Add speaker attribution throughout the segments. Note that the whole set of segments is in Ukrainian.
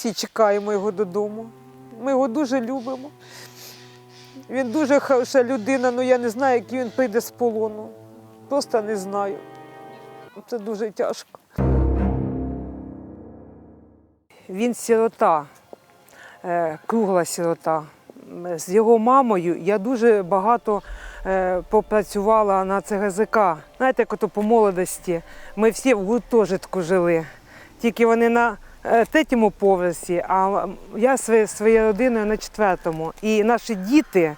Speaker 1: всі чекаємо його додому. Ми його дуже любимо. Він дуже хороша людина, але я не знаю, як він прийде з полону. Просто не знаю. Це дуже тяжко. Він сирота, е, кругла сирота. З його мамою я дуже багато е, попрацювала на ЦГЗК. Знаєте, як ото по молодості. Ми всі в гуртожитку жили. Тільки вони на третьому поверсі, а я своєю родиною на четвертому. І наші діти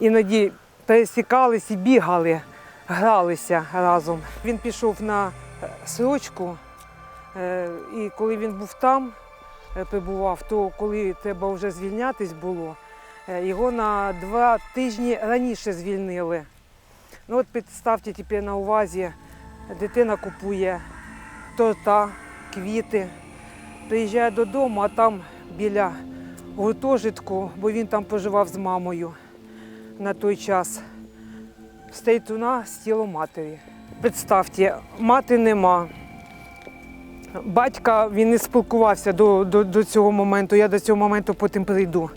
Speaker 1: іноді пересікались і бігали, гралися разом. Він пішов на е, срочку, е, і коли він був там, е, перебував, то коли треба вже звільнятись було, е, його на два тижні раніше звільнили. Ну от представте тепер на увазі, дитина купує торта, квіти, приїжджає додому, а там біля гуртожитку, бо він там проживав з мамою на той час. Стоїть труна з тілом матері. Представте, мати нема. Батька він не спілкувався до, до, до цього моменту, я до цього моменту потім прийду.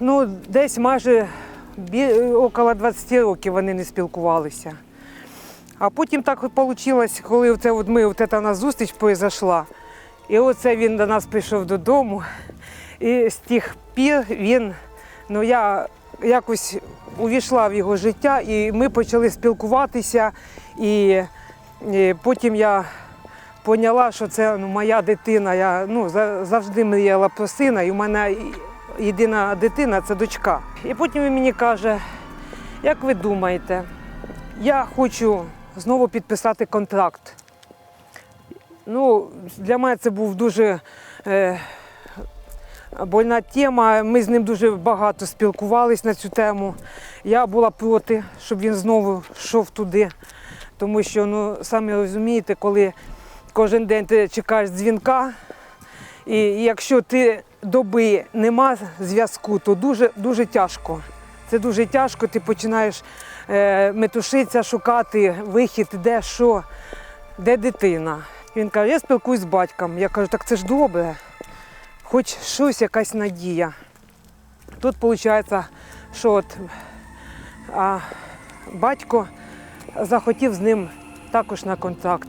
Speaker 1: Ну, десь майже около 20 років вони не спілкувалися. А потім так вийшло, коли оце от ми, от ця на зустріч произошла. І оце він до нас прийшов додому. І з тих пір він, ну я якось увійшла в його життя, і ми почали спілкуватися. І, і потім я поняла, що це ну, моя дитина. Я ну, завжди мріяла про сина, і в мене єдина дитина це дочка. І потім він мені каже, як ви думаєте, я хочу знову підписати контракт. Ну, для мене це був дуже е, больна тема. Ми з ним дуже багато спілкувались на цю тему. Я була проти, щоб він знову йшов туди. Тому що, ну, самі розумієте, коли кожен день ти чекаєш дзвінка, і якщо ти доби нема зв'язку, то дуже, дуже тяжко. Це дуже тяжко, ти починаєш е, метушитися, шукати вихід, де що, де дитина. Він каже, я спілкуюсь з батьком. Я кажу, так це ж добре, хоч щось, якась надія. Тут виходить, що от, а, батько захотів з ним також на контакт.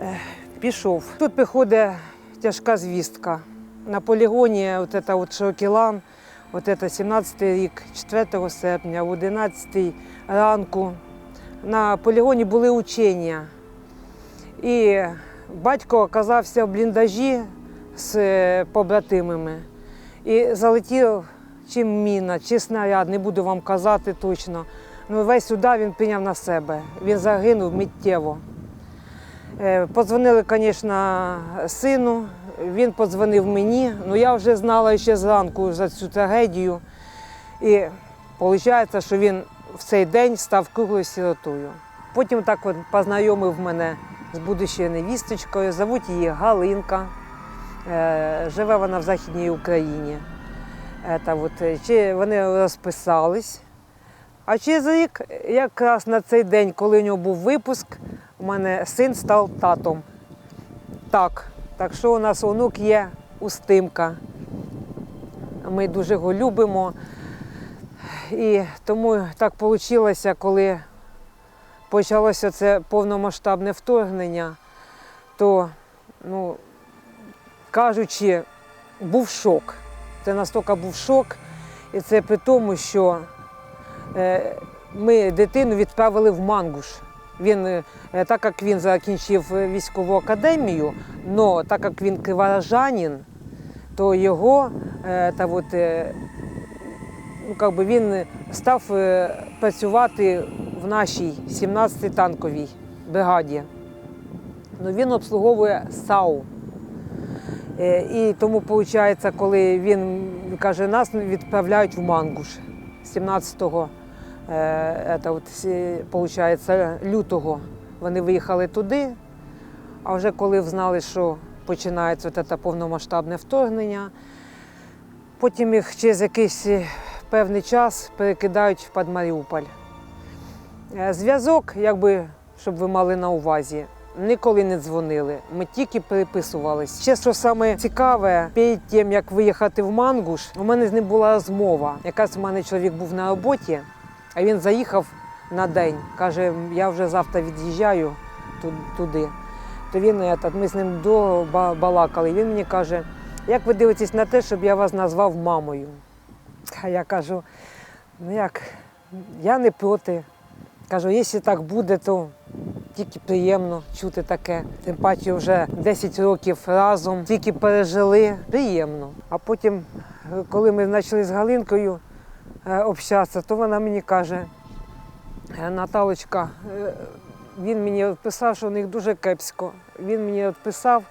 Speaker 1: Е, Пішов. Тут приходить тяжка звістка. На полігоні от это от Широкілан, от это 17 рік, 4 серпня, в 11 ранку. На полігоні були учення. І батько оказався в бліндажі з е, побратимами. І залетів чи міна, чи снаряд, не буду вам казати точно. Ну, весь удар він прийняв на себе. Він загинув миттєво. Е, Подзвонили, звісно, сину, він подзвонив мені. Ну я вже знала ще зранку за цю трагедію. І виходить, що він в цей день став круглою сіротою. Потім так от познайомив мене з будущою невісточкою, зовуть її Галинка. Е, Живе вона в Західній Україні. От, е, чи вони розписались. А через рік, якраз на цей день, коли у нього був випуск, у мене син став татом. Так, так що у нас онук є Устимка. Ми дуже його любимо. І тому так вийшло, коли почалося це повномасштабне вторгнення, то, ну, кажучи, був шок. Це настільки був шок, і це при тому, що е, ми дитину відправили в Мангуш. Він, е, так як він закінчив військову академію, але так як він криворожанин, то його е, та от, ну, би він став е, працювати в нашій 17-й танковій бригаді. Ну, він обслуговує САУ. Е, І тому, виходить, коли він каже, нас відправляють в Мангуш 17-го, е, лютого вони виїхали туди, а вже коли знали, що починається це повномасштабне вторгнення, потім їх через якийсь певний час перекидають під Маріуполь. Е, Зв'язок, якби, щоб ви мали на увазі, ніколи не дзвонили. Ми тільки переписувались. Ще що саме цікаве, перед тим як виїхати в Мангуш, у мене з ним була розмова. Якась у мене чоловік був на роботі, а він заїхав на день. Каже, я вже завтра від'їжджаю туди. То він ми з ним довго ба- балакали. Він мені каже, як ви дивитесь на те, щоб я вас назвав мамою? А я кажу, ну як, я не проти. Кажу, якщо так буде, то тільки приємно чути таке. Тим паче вже 10 років разом, тільки пережили. Приємно. А потім, коли ми почали з Галинкою е, общатися, то вона мені каже, «Е, Наталочка, е, він мені відписав, що у них дуже кепсько. Він мені відписав,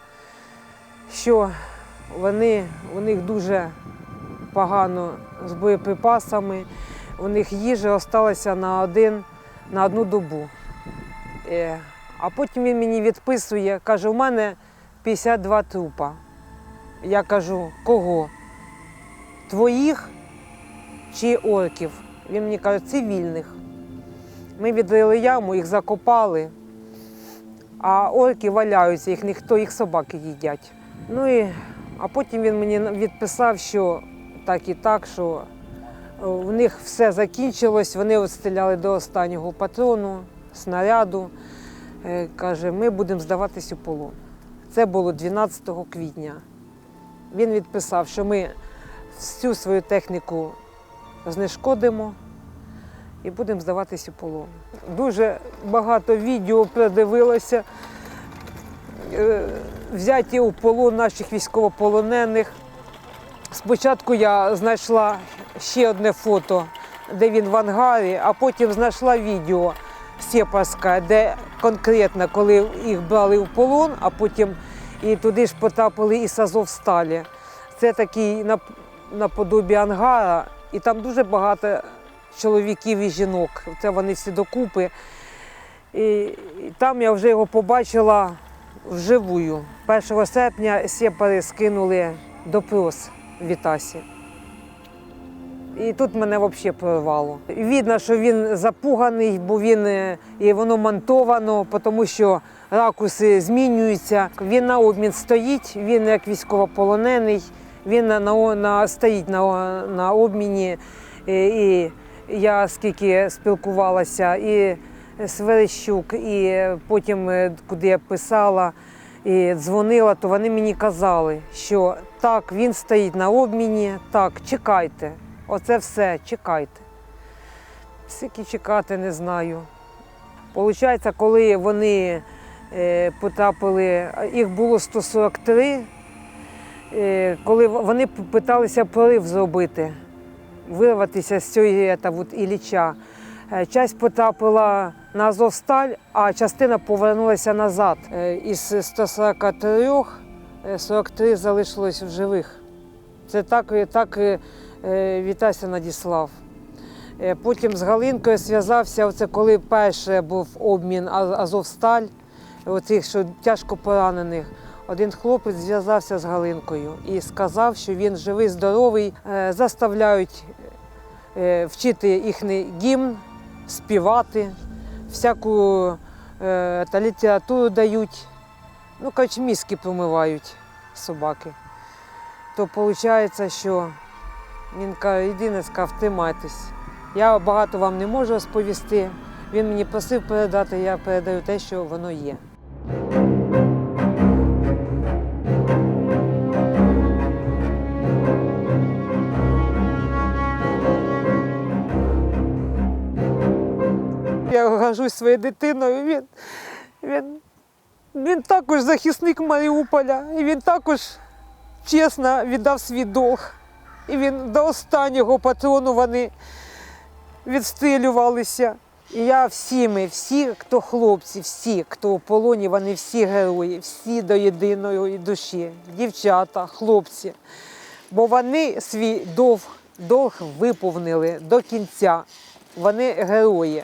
Speaker 1: що вони, у них дуже погано з боєприпасами. У них їжа залишилася на, один, на одну добу. Е, А потім він мені відписує, каже, у мене 52 трупа. Я кажу, кого? Твоїх чи орків? Він мені каже, цивільних. Ми відрили яму, їх закопали, а орки валяються, їх ніхто, їх собаки їдять. Ну і, а потім він мені відписав, що так і так, що е, в них все закінчилось, вони відстріляли до останнього патрону, снаряду. Е, Каже, ми будемо здаватись у полон. Це було 12 квітня. Він відписав, що ми всю свою техніку знешкодимо і будемо здаватись у полон. Дуже багато відео продивилося, е, взяті у полон наших військовополонених. Спочатку я знайшла ще одне фото, де він в ангарі, а потім знайшла відео сепарське, де конкретно, коли їх брали в полон, а потім і туди ж потрапили і Азовсталі. Це такий наподобі ангара, і там дуже багато чоловіків і жінок. Це вони всі докупи. І, там я вже його побачила вживую. 1 серпня сепари скинули допрос Вітасі. І тут мене взагалі прорвало. Видно, що він запуганий, бо він е, і воно монтовано, тому що ракуси змінюються. Він на обмін стоїть, він як військовополонений, він на, на, на, стоїть на, на обміні. І, і я скільки спілкувалася, і Сверещук, і потім, е, куди я писала і дзвонила, то вони мені казали, що так, він стоїть на обміні, так, чекайте. Оце все, чекайте. Скільки чекати, не знаю. Получається, коли вони е, потрапили, їх було 143, е, коли вони питалися прорив зробити, вирватися з цього та, от, Ілліча. Е, Часть потрапила на Азовсталь, а частина повернулася назад. Е, Із 143 е, 43 залишилось в живих. Це так, так е, Вітася надіслав. Е, Потім з Галинкою зв'язався, оце коли перше був обмін Азовсталь, оцих, що тяжко поранених. Один хлопець зв'язався з Галинкою і сказав, що він живий, здоровий, Е, заставляють е, вчити їхній гімн, співати, всяку е, та літературу дають. Ну, коротше, мізки промивають собаки. То виходить, що він каже, єдине сказав, тримайтесь. Я багато вам не можу розповісти. Він мені просив передати, я передаю те, що воно є. Горжусь своєю дитиною. Він, він, він також захисник Маріуполя, і він також чесно віддав свій долг. І він до останнього патрону вони відстрілювалися. І я всіми, всі, хто хлопці, всі, хто у полоні, вони всі герої, всі до єдиної душі, дівчата, хлопці. Бо вони свій долг, долг виповнили до кінця. Вони герої.